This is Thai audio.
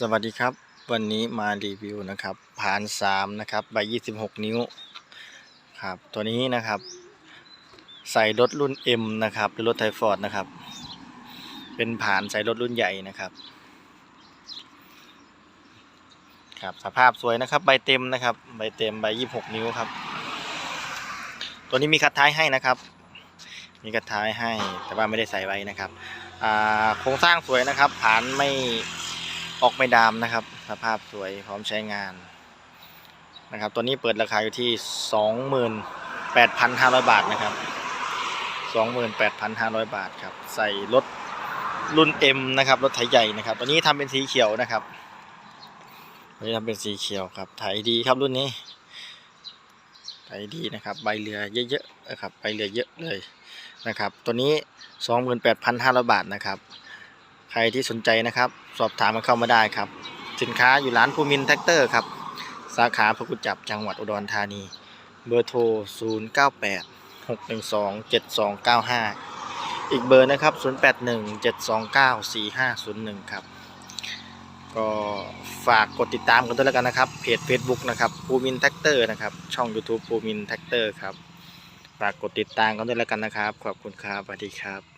สวัสดีครับ วันนี้มารีวิวนะครับผ่าน3นะครับใบ26นิ้วครับตัวนี้นะครับ ใส่รถรุ่น M นะครับหรือรถไทฟอร์ดนะครับ เป็นผ่านใส่รถรุ่นใหญ่นะครับครับสภาพสวยนะครับ ใบเต็มนะครับใบเต็มใบ26นิ้วครับ ตัวนี้มีคัดท้ายให้นะครับ มีคัดท้ายให้แต่ว่าไม่ได้ใส่ไว้นะครับอ่าโครงสร้างสวยนะครับ ผ่านไม่ ออกไม่ดามนะครับ สภาพสวยพร้อมใช้งานนะครับ ตัวนี้เปิดราคาอยู่ที่ 28,500 บาทนะครับ 28,500 บาทครับ ใส่รถรุ่น M นะครับ รถไถใหญ่นะครับ ตัวนี้ทำเป็นสีเขียวนะครับตัวนี้ทำเป็นสีเขียวครับ ไถดีครับรุ่นนี้ ไถดีนะครับ ใบเรือเยอะๆนะครับ ใบเรือเยอะเลยนะครับ ตัวนี้ 28,500 บาทนะครับ ใครที่สนใจนะครับ สอบถามกันเข้ามาได้ครับ สินค้าอยู่ร้านภูมินแท็กเตอร์ครับ สาขาพระกุจับจังหวัดอุดรธานี เบอร์โทร 0 9 8 6 1 2 7 2 9 5 อีกเบอร์นะครับ 0 8 1 7 2 9 4 5 0 1 ครับ ก็ฝากกดติดตามกันด้วยแล้วกันนะครับ เพจ Facebook นะครับภูมินแท็กเตอร์นะครับ ช่อง YouTube ภูมินแท็กเตอร์ครับ ฝากกดติดตามกันด้วยแล้วกันนะครับ ขอบคุณครับสวัสดีครับ